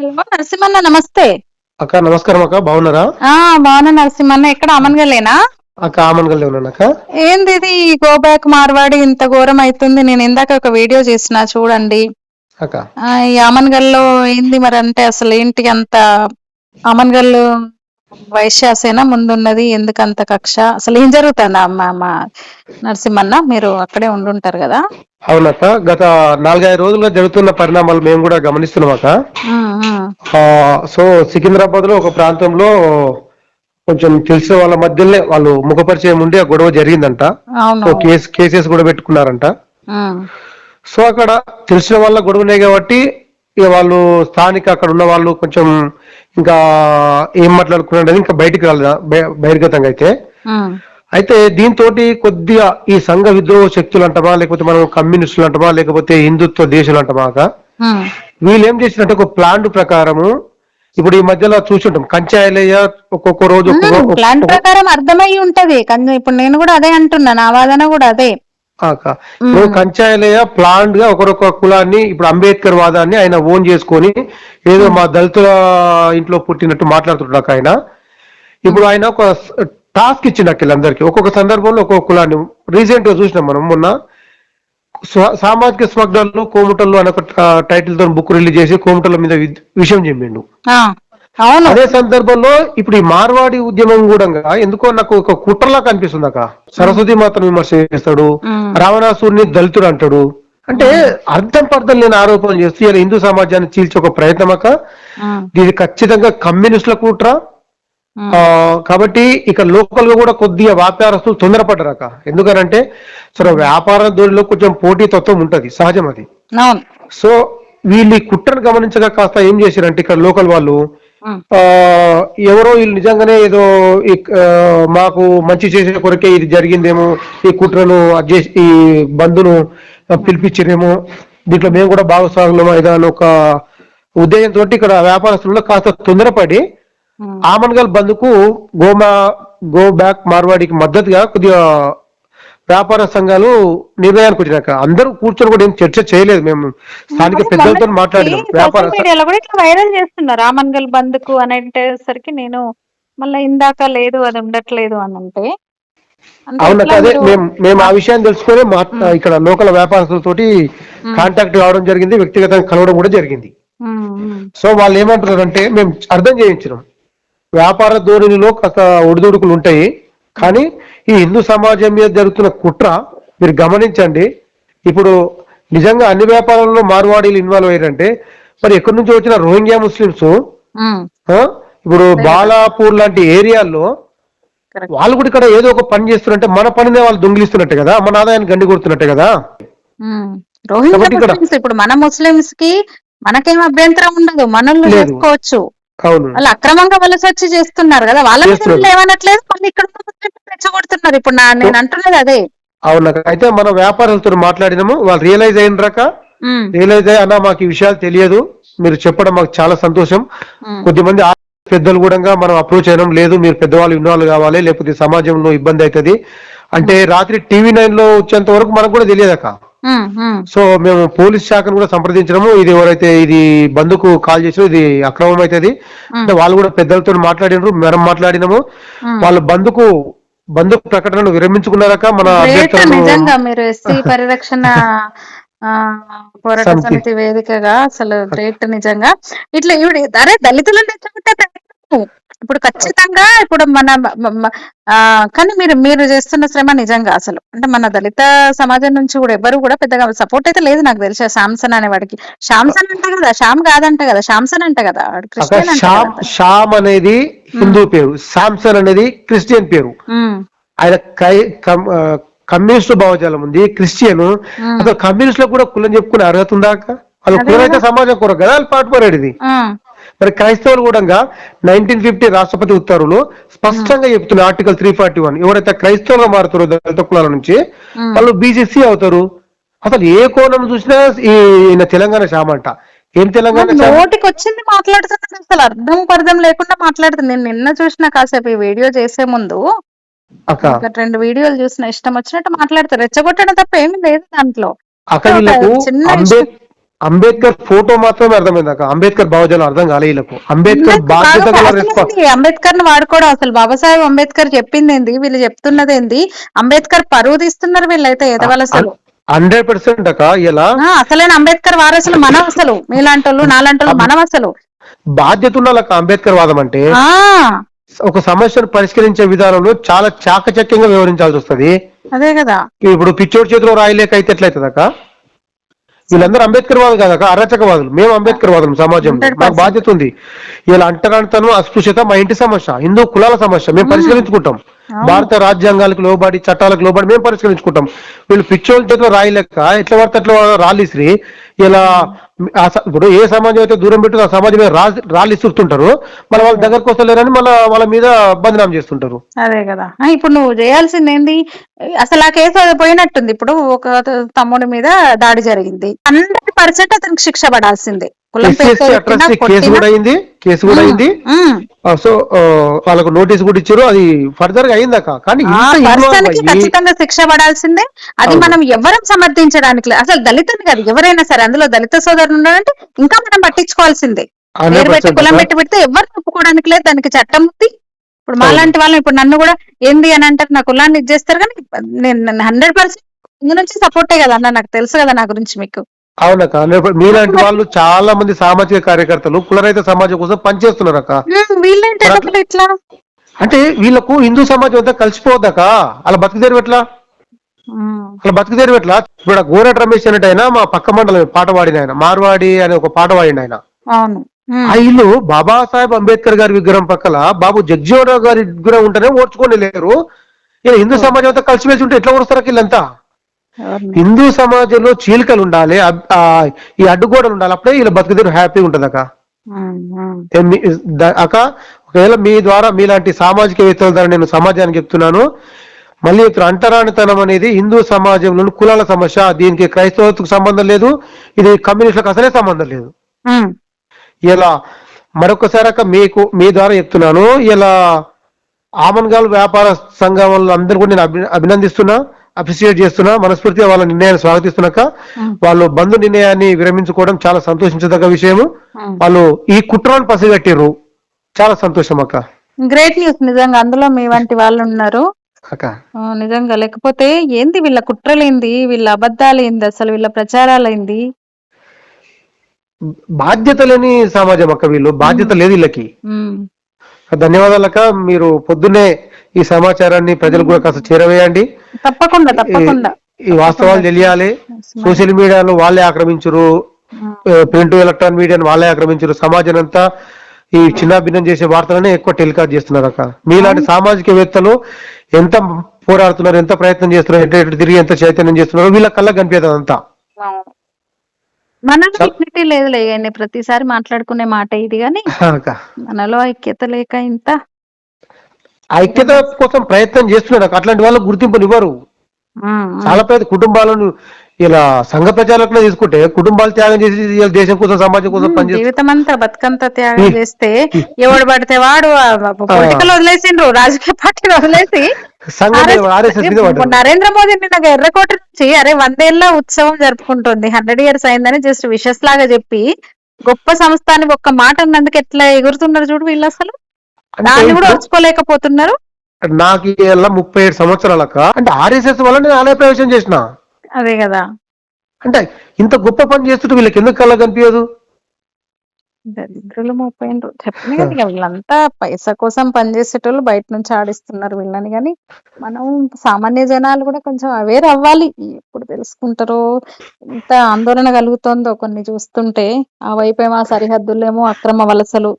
Hello నరసింహన్న నమస్తే. అక్క నమస్కారం అక్క బాగున్నారా? ఆ బాగున్నా నరసింహన్న ఎక్కడ అమన్గలేనా అక్క ఆమన్గల్లో ఉన్నాను అక్క. ఏంది ఇది గో బ్యాక్ మార్వాడి ఇంత ఘోరం అవుతుంది నేను ఇందాక ఒక వీడియో చేసిన చూడండి. అక్క. ఆ, ఈ అమన్గల్లో ఏంది మరి అంటే అసలు ఏంటి అంత అమన్గల్ వైశ్యాసేనా ముందున్నది ఎందుకు అంత కక్ష? అసలు ఏం జరుగుతుంది అమ్మ మా నరసింహన్న? మీరు అక్కడే ఉండుంటారు కదా? అవునక్క గత నాలుగైదు రోజులుగా జరుగుతున్న పరిణామాలు మేము కూడా గమనిస్తున్నాం అక్క. సో సికింద్రాబాద్లో ఒక ప్రాంతంలో కొంచెం తెలిసిన వాళ్ళ మధ్యలోనే వాళ్ళు ముఖపరిచయం ఉండి ఆ గొడవ జరిగిందంట. సో కేసు కేసెస్ కూడా పెట్టుకున్నారంట. సో అక్కడ తెలిసిన వాళ్ళ గొడవనే కాబట్టి ఇక వాళ్ళు స్థానిక అక్కడ ఉన్న వాళ్ళు కొంచెం ఇంకా ఏం మాట్లాడుకున్నారు ఇంకా బయటికి రాలేదు? బహిర్గతంగా అయితే. అయితే దీంతో కొద్దిగా ఈ సంఘ విద్రోహ శక్తులు అంటమా లేకపోతే మనం కమ్యూనిస్టులు అంటమా లేకపోతే హిందుత్వ దేశాలు అంటమా అక్క ఉమ్, వీళ్ళు ఏం చేసినట్టు ఒక ప్లాన్ ప్రకారము ఇప్పుడు ఈ మధ్యలో చూసుంటాం కంచాయలయ్య ఒక్కొక్క రోజు ప్లాన్ ప్రకారం అర్థమై ఉంటది. ఇప్పుడు నేను కూడా అదే అంటున్నా నా వాదన కూడా అదే. ఇప్పుడు కంచాయలయ్య ప్లాన్గా ఒకరొక కులాన్ని ఇప్పుడు అంబేద్కర్ వాదాన్ని ఆయన ఓన్ చేసుకొని ఏదో మా దళితుల ఇంట్లో పుట్టినట్టు మాట్లాడుతున్నాడు ఆయన. ఇప్పుడు ఆయన ఒక టాస్క్ ఇచ్చిండు వీళ్ళందరికీ ఒక్కొక్క సందర్భంలో ఒక్కొక్క కులాన్ని. రీసెంట్గా చూసినాం మనం మొన్న. సామాజిక స్మగ్లర్లు కోముటల్లో అనే ఒక టైటిల్తో బుక్ రిలీజ్ చేసి కోముటల మీద విషయం చెప్పిండు. అవును. అదే సందర్భంలో ఇప్పుడు ఈ మార్వాడి ఉద్యమం కూడా ఎందుకో నాకు ఒక కుట్రలా కనిపిస్తుంది అక్క. సరస్వతి మాతను విమర్శ చేస్తాడు. మ్మ్. రావణాసురుని దళితుడు అంటాడు. అంటే అర్థం పర్థం లేని ఆరోపణ చేస్తూ ఇలా హిందూ సమాజాన్ని చీల్చే ఒక ప్రయత్నం అక్క. ఇది ఖచ్చితంగా కమ్యూనిస్టుల కుట్ర. కాబట్టి ఇక లోకల్గా కూడా కొద్దిగా వ్యాపారస్తులు తొందరపడ్డారు అక్క. ఎందుకనంటే సరే వ్యాపార ధోరణిలో కొంచెం పోటీ తత్వం ఉంటది సహజం అది. సో వీళ్ళు ఈ కుట్రను గమనించగా కాస్త ఏం చేశారంటే ఇక్కడ లోకల్ వాళ్ళు ఎవరో వీళ్ళు నిజంగానే ఏదో మాకు మంచి చేసే కొరకే ఇది జరిగిందేమో ఈ కుట్రను ఈ బంధును పిలిపించిరేమో దీంట్లో మేము కూడా భాగస్వాములమా ఇదా అని ఒక ఉద్దేశంతో ఇక్కడ వ్యాపారస్తుల్లో కాస్త తొందరపడి. ఆమన్గల్ బంద్కు గోమా గో బ్యాక్ మార్వాడికి మద్దతుగా కొద్దిగా వ్యాపార సంఘాలు నిర్ణయానికి వచ్చినాక అందరూ కూర్చొని కూడా ఏం చర్చ చేయలేదు. మేము స్థానిక పెద్దలతో మాట్లాడినాం. వ్యాపార వైరల్ చేస్తున్నారు. రామన్గల్ బంద్కు అని అనేసరికి నేను మళ్ళీ ఇందాక లేదు అది ఉండట్లేదు అని అంటే. అంటే అవును ఎట్లా అదే మేము మేము ఆ విషయాన్ని తెలుసుకొని మా ఇక్కడ లోకల్ వ్యాపారస్తులతోటి కాంటాక్ట్ కావడం జరిగింది. వ్యక్తిగతంగా కలవడం కూడా జరిగింది. సో వాళ్ళు ఏమంటున్నారంటే మేము అర్థం చేయించినాం. వ్యాపార ధోరణిలో కాస్త ఒడిదుడుకులు ఉంటాయి. కానీ ఈ హిందూ సమాజం మీద జరుగుతున్న కుట్ర మీరు గమనించండి. ఇప్పుడు నిజంగా అన్ని వ్యాపారాల్లో మార్వాడీలు ఇన్వాల్వ్ అయ్యారంటే మరి ఎక్కడి నుంచి వచ్చిన రోహింగ్యా ముస్లిమ్స్? ఇప్పుడు బాలాపూర్ లాంటి ఏరియాల్లో. వాళ్ళు కూడా ఇక్కడ ఏదో ఒక పని చేస్తున్నట్టే మన పనినే వాళ్ళు దొంగిలిస్తున్నట్టే కదా మన ఆదాయాన్ని గండి కొడుతున్నట్టే కదా? ఇప్పుడు మన ముస్లిమ్స్కి మనకేం అభ్యంతరం ఉండదు మనల్ని. చేసుకోవచ్చు. వాళ్ళు అక్రమంగా వలస వచ్చి చేస్తున్నారు కదా వాళ్ళ మీద ఏమనట్లేదు? మళ్ళీ ఇక్కడ రెచ్చగొడుతున్నారు ఇప్పుడు నా నేను అంటున్నది అదే. అవును అయితే మన వ్యాపారులతో మాట్లాడినాము. వాళ్ళు రియలైజ్ అయినరాక ఉమ్, రియలైజ్ అయ్యి అన్న మాకు ఈ విషయాలు తెలియదు. మీరు చెప్పడం మాకు చాలా సంతోషం. కొద్దిమంది పెద్దలు కూడా మనం అప్రోచ్ అయినాం. లేదు మీరు పెద్దవాళ్ళు ఇన్వాల్వ్ కావాలి. లేకపోతే సమాజంలో ఇబ్బంది అవుతుంది. అంటే రాత్రి టీవీ నైన్లో వచ్చేంత వరకు మనకు కూడా తెలియదక్క. సో మేము పోలీస్ శాఖను కూడా సంప్రదించడము ఇది ఎవరైతే ఇది బంధుకు కాల్ చేసిన ఇది అక్రమం అవుతుంది అంటే వాళ్ళు కూడా పెద్దలతో మాట్లాడినారు మనం మాట్లాడినాము. వాళ్ళు బంధుకు బంధు ప్రకటనను విరమించుకున్నారక మన నిజంగా మీరు ఎస్సీ పరిరక్షణ పోరాట సమితి. వేదికగా అసలు గ్రేట్ నిజంగా. ఇట్లా ఇవి అరే ప్రయత్నం. ఇప్పుడు ఖచ్చితంగా ఇప్పుడు మన కానీ మీరు మీరు చేస్తున్న శ్రమ నిజంగా అసలు. అంటే మన దళిత సమాజం నుంచి కూడా ఎవరు కూడా పెద్దగా సపోర్ట్ అయితే లేదు నాకు తెలిసి. శాంసన్ అనే వాడికి. శాంసన్ అంట కదా శ్యామ్ కాదంట కదా శాంసన్ అంట కదా. షామ్ అనేది హిందూ పేరు. సామ్సన్ అనేది క్రిస్టియన్ పేరు. ఆయన కమ్యూనిస్టు భావజాలం ఉంది క్రిస్టియన్. అసలు కమ్యూనిస్ట్లో కూడా కులం చెప్పుకునే అర్హత ఉందా అక్క? వాళ్ళు కులం అయితే సమాజం కొరకు కదా వాళ్ళు పాటుపడేది. మరి క్రైస్తవులు కూడా నైన్టీన్ ఫిఫ్టీ రాష్ట్రపతి ఉత్తర్వులు స్పష్టంగా చెప్తున్నారు ఆర్టికల్ త్రీ ఫార్టీ వన్ ఎవరైతే క్రైస్తవులుగా మారుతారో దళిత కులాల నుంచి వాళ్ళు బీసీసీ అవుతారు. అసలు ఏ కోణం చూసినా ఈ ఈయన తెలంగాణ శామంట ఏం తెలంగాణ? నోటికి వచ్చింది మాట్లాడుతున్నాడు అసలు అర్థం పర్థం లేకుండా మాట్లాడుతుంది నేను నిన్న చూసిన కాసేపు ఈ వీడియో చేసే ముందు రెండు వీడియోలు చూసిన ఇష్టం వచ్చినట్టు మాట్లాడతారు. రెచ్చగొట్టడం తప్ప ఏమీ లేదు దాంట్లో. అక్క వీళ్ళకు చిన్న అంబేద్కర్ ఫోటో మాత్రమే అర్థమైంది అక్క. అంబేద్కర్ భావజాలం అర్థం కాలే వీళ్ళకు. అంబేద్కర్ బాధ్యత అంబేద్కర్ని వాడుకోవడం అసలు. బాబాసాహెబ్ అంబేద్కర్ చెప్పింది ఏంది వీళ్ళు చెప్తున్నది ఏంది? అంబేద్కర్ పరువు తీస్తున్నారు వీళ్ళైతే ఎదవలు అసలు హండ్రెడ్ పర్సెంట్ అక్క ఇలా అసలైన అంబేద్కర్ వారసులు మనం అసలు? మీలాంటి వాళ్ళు నాలాంటి వాళ్ళు మనం అసలు. బాధ్యత ఉండాలక్క అంబేద్కర్ వాదం అంటే. ఒక సమస్యను పరిష్కరించే విధానంలో చాలా చాకచక్యంగా వివరించాల్సి వస్తది. అదే కదా. ఇప్పుడు పిచ్చోడి చేతిలో రాయలేక అయితే ఎట్లయితుంది అక్క? వీళ్ళందరూ అంబేద్కర్ వాదులు కాదక్క అరాచకవాదులు మేము అంబేద్కర్ వాదులు సమాజంలో. 100%. మాకు బాధ్యత ఉంది. ఇలా అంటరానితనం అస్పృశ్యత మా ఇంటి సమస్య హిందూ కులాల సమస్య మేము పరిష్కరించుకుంటాం. భారత రాజ్యాంగాలకు లోబడి చట్టాలకు లోబడి మేము పరిష్కరించుకుంటాం. వీళ్ళు పిచ్చోళ్ళ చేతిలో రాయలేక ఎట్లా పడితే అట్లా రాళ్ళు ఇసిరి ఇలా ఇప్పుడు ఏ సమాజం అయితే దూరం పెట్టు ఆ సమాజం మీద రాళ్ళు ఇస్తుంటారు మళ్ళీ వాళ్ళ దగ్గరకు వస్తలేరని మళ్ళీ వాళ్ళ మీద బదనాం చేస్తుంటారు. అదే కదా. ఇప్పుడు నువ్వు చేయాల్సింది ఏంది? అసలు ఆ కేసు పోయినట్టుంది. ఇప్పుడు ఒక తమ్ముడి మీద దాడి జరిగింది. హండ్రెడ్ పర్సెంట్ అతనికి శిక్ష పడాల్సిందే. కేసు కూడా అయింది. కేసు కూడా అయింది. సో వాళ్ళకు నోటీస్ కూడా ఇచ్చారు. అది ఫర్దర్గా అయిందక్క కానీ ఖచ్చితంగా శిక్ష పడాల్సిందే. అది. మనం ఎవరం సమర్థించడానికి అసలు దళితుని కాదు ఎవరైనా సరే. అందులో దళిత సోదరులు ఉన్నారంటే ఇంకా మనం పట్టించుకోవాల్సిందే. 100% పేరు పెట్టి కులం. పెట్టి పెడితే ఎవరు ఒప్పుకోవడానికి లేదు దానికి చట్టం ఉంది. ఇప్పుడు మాలాంటి వాళ్ళని ఇప్పుడు నన్ను కూడా ఏంది అని అంటారు నా కులాన్ని ఇది చేస్తారు కానీ నేను హండ్రెడ్ పర్సెంట్ ఇందు నుంచి సపోర్టే కదా అన్న నాకు తెలుసు కదా నా గురించి మీకు. అవునక్క 100% మీలాంటి వాళ్ళు చాలా మంది సామాజిక కార్యకర్తలు కులరైత సమాజం కోసం పనిచేస్తున్నారు అక్క. వీళ్ళేంటి ఇట్లా అంటే వీళ్ళకు హిందూ సమాజం అంతా కలిసిపోవద్దక అలా బతుకుదేరు ఎట్లా? అలా బతుకుదేరు ఎట్లా? ఇప్పుడు గోరట్ రమేష్ అనేట ఆయన మా పక్క మండలం పాట పాడిన ఆయన మార్వాడి అనే ఒక పాట పాడిన ఆయన అవును ఆ ఇల్లు బాబాసాహెబ్ అంబేద్కర్ గారి విగ్రహం పక్కల బాబు జగ్జీవనరావు గారి విగ్రహం ఉంటేనే ఓడ్చుకొని లేరు. ఇలా హిందూ సమాజం అంతా కలిసిమెలిసి ఉంటే ఎట్లా ఓడుస్తారు వీళ్ళంతా? హిందూ సమాజంలో చీలికలు ఉండాలి ఈ అడ్డుగోడలు ఉండాలి అప్పుడే వీళ్ళ బతుకుదేరు హ్యాపీగా ఉంటది అక్క. అక్క ఒకవేళ మీ ద్వారా మీలాంటి సామాజికవేత్తల ద్వారా నేను సమాజానికి చెప్తున్నాను మళ్ళీ ఇప్పుడు అంటరానితనం అనేది హిందూ సమాజంలోని కులాల సమస్య దీనికి క్రైస్తవతకు సంబంధం లేదు ఇది కమ్యూనిస్టులకు అసలే సంబంధం లేదు. ఇలా మరొకసారి మీకు మీ ద్వారా చెప్తున్నాను. ఇలా ఆమన్గాల్ వ్యాపార సంఘం వాళ్ళు అందరూ కూడా నేను అభి- అభినందిస్తున్నా అప్రిషియేట్ చేస్తున్నా మనస్ఫూర్తిగా వాళ్ళ నిర్ణయాన్ని స్వాగతిస్తున్నాక వాళ్ళు బంధు నిర్ణయాన్ని విరమించుకోవడం చాలా సంతోషించదగ్గ విషయము. వాళ్ళు ఈ కుట్రను పసిగట్టిర్రు. చాలా సంతోషం అక్క. గ్రేట్ న్యూస్ నిజంగా అందులో మీ వంటి వాళ్ళు ఉన్నారు. నిజంగా. లేకపోతే ఏంది వీళ్ళ కుట్రలేంది? వీళ్ళ అబద్ధాలు ఏంది అసలు వీళ్ళ ప్రచారాలు ఏంది బాధ్యత లేని సమాజం అక్క వీళ్ళు. బాధ్యత లేదు వీళ్ళకి. ఉమ్, ధన్యవాదాలు అక్క. మీరు పొద్దున్నే ఈ సమాచారాన్ని ప్రజలకు కూడా కాస్త చేరవేయండి. తప్పకుండా తప్పకుండా. ఈ వాస్తవాలు తెలియాలి. సోషల్ మీడియాలో వాళ్ళే ఆక్రమించరు. ప్రింట్ ఎలక్ట్రానిక్ మీడియాను వాళ్ళే ఆక్రమించరు. సమాజం అంతా ఈ చిన్న భిన్నం చేసే వార్తలనే ఎక్కువ టెలికాస్ట్ చేస్తున్నారు అక్క మీలాంటి సామాజికవేత్తలు ఎంత పోరాడుతున్నారు ఎంత ప్రయత్నం చేస్తున్నారు ఎటు ఎటు తిరిగి ఎంత చైతన్యం చేస్తున్నారు వీళ్ళ కళ్ళ కనిపించదు అంతా. మనలో డిగ్నిటీ లేదులే కానీ ప్రతిసారి మాట్లాడుకునే మాట ఇది కానీ మనలో ఐక్యత లేక ఇంత ఐక్యత కోసం ప్రయత్నం చేస్తున్నారు అక్క. అట్లాంటి వాళ్ళకు గుర్తింపునివ్వరు. చాలా పెద్ద కుటుంబాలను ఇలా సంఘ ప్రచారకులు తీసుకుంటే కుటుంబాలు త్యాగం చేసి దేశం కోసం సమాజం కోసం పనిచేస్తారు జీవితం అంతా బతుకంతా త్యాగం చేస్తే ఎవడు పడితే వాడు పొలిటికల్ వదిలేసిండ్రు రాజకీయ పార్టీలు వదిలేసి. నరేంద్ర మోదీ నిన్న ఎర్రకోట నుంచి అరే వందేళ్ళ ఉత్సవం జరుపుకుంటుంది హండ్రెడ్ ఇయర్స్ అయిందని జస్ట్ విషెస్ లాగా చెప్పి గొప్ప సంస్థ అని ఒక్క మాట అన్నందుకు ఎట్లా ఎగురుతున్నారు చూడు వీళ్ళు అసలు? దాన్ని కూడా వచ్చుకోలేకపోతున్నారు నాకు ఇలా ముప్పై ఏడు సంవత్సరాలక అంటే ఆర్ఎస్ఎస్ వల్ల నేను ఆలయ ప్రవేశం చేసిన. అదే కదా. అంటే ఇంత గొప్ప పని చేస్తుంటే వీళ్ళకి ఎందుకు కళ్ళ కనిపించదు? దరిద్రులు ముప్పైండ్రు చెప్పిన కదా వీళ్ళంతా పైసా కోసం పనిచేసేటోళ్ళు బయట నుంచి ఆడిస్తున్నారు వీళ్ళని కానీ మనం సామాన్య జనాలు కూడా కొంచెం అవేర్ అవ్వాలి. ఎప్పుడు తెలుసుకుంటారో ఎంత ఆందోళన కలుగుతోందో కొన్ని చూస్తుంటే. ఆ వైపేమో సరిహద్దులేమో అక్రమ వలసలు.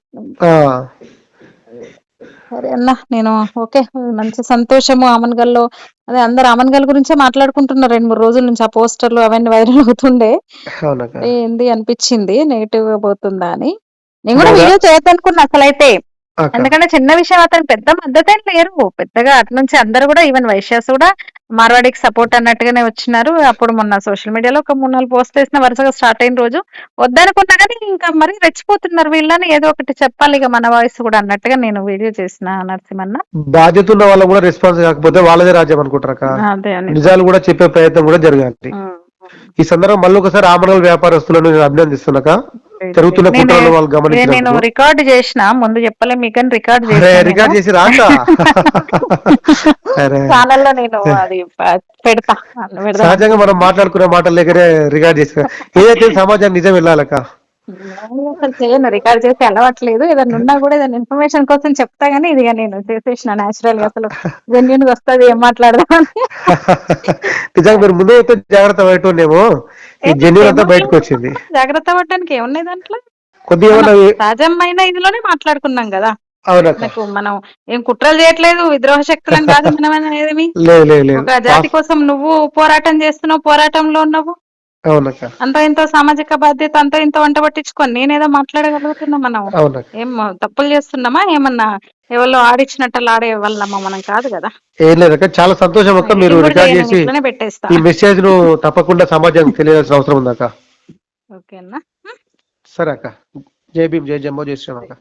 సరే అన్న నేను ఓకే మంచి సంతోషము ఆమన్గల్లో అదే అందరు ఆమన్గల్ గురించే మాట్లాడుకుంటున్నారు రెండు మూడు రోజుల నుంచి ఆ పోస్టర్లు అవన్నీ వైరల్ అవుతుండే. ఏంది అనిపించింది? నెగిటివ్గా పోతుందా అని. నేను కూడా? వీడియో చేయొద్దనుకున్నా అసలైతే. ఎందుకంటే చిన్న విషయం అతను పెద్ద మద్దతేం లేరు. పెద్దగా అటు నుంచి అందరు కూడా ఈవెన్ వైశ్యాస్ కూడా మార్వాడికి సపోర్ట్ అన్నట్టుగానే వచ్చినారు. అప్పుడు మొన్న సోషల్ మీడియాలో ఒక మూడు నాలుగు పోస్ట్ వేసిన వరుసగా స్టార్ట్ అయిన రోజు వద్దనుకున్నా కానీ ఇంకా మరి రెచ్చిపోతున్నారు. వీళ్ళని ఏదో ఒకటి చెప్పాలి ఇక మన వాయిస్ కూడా అన్నట్టుగా నేను వీడియో చేసిన నరసింహన్న. బాధ్యత ఉన్న వాళ్ళు కూడా రెస్పాన్స్ కాకపోతే వాళ్ళదే రాజ్యం అనుకుంటారు నిజాలు కూడా చెప్పే ప్రయత్నం కూడా జరగాలి. ఈ సందర్భం మళ్ళీ ఒకసారి ఆమరణ వ్యాపారస్తులను నేను అభినందిస్తున్నాక జరుగుతున్న నేను- కుట్రలు వాళ్ళు నేను- నేను రికార్డ్ చేసిన ముందు చెప్పలే మీకు రికార్డ్ అరే రికార్డ్ చేసి రాక? ఛానల్లో నేను అది పెడతా సహజంగా మనం మాట్లాడుకునే మాటల దగ్గరే రికార్డ్ చేసి ఏదైతే సమాజానికి నిజం వెళ్ళాలక అసలు చేయను రికార్డ్ చేసి అలవాట్లేదు ఏదైనా ఉన్నా కూడా ఏదైనా ఇన్ఫర్మేషన్ కోసం చెప్తా గానీ ఇది నేను చేసేసిన న్యాచురల్గా అసలు జెన్యున్గా వస్తుంది ఏం మాట్లాడదామని. నిజంగా మీరు ముందు అయితే జాగ్రత్త పడటోనేమో ఈ జెన్యున్ అంతా బయటకు వచ్చింది. జాగ్రత్త పడటానికి ఏమున్నాయి దాంట్లో? కొద్దిగా సహజమైన ఇదిలోనే మాట్లాడుకున్నాం కదా. అవునక్క నాకు మనం ఏం కుట్రలు చేయట్లేదు విద్రోహ శక్తులను కాదు మనం అనేది ఒక జాతి కోసం నువ్వు పోరాటం చేస్తున్నావు పోరాటంలో ఉన్నావు. అవునక్క అంత ఇంతో సామాజిక బాధ్యత అంత ఇంత వంట పట్టించుకొని నేనేదో మాట్లాడగలుగుతున్నా మనం? అవునక్క ఏం తప్పులు చేస్తున్నామా? ఏమన్నా ఎవరో ఆడిచ్చినట్టు ఆడే వాళ్ళమా మనం కాదు కదా. ఏం లేదక్క చాలా సంతోషం అక్క మీరు ఇది కూడా రికార్డ్ చేసి ఇట్లనే పెట్టేస్తా. ఈ మెసేజ్ను తప్పకుండా సమాజానికి తెలియాల్సిన అవసరం ఉందక్క ఓకేనా? సరే అక్క. జై భీమ్ జై జంబో జై శ్రీరామ్ అక్క.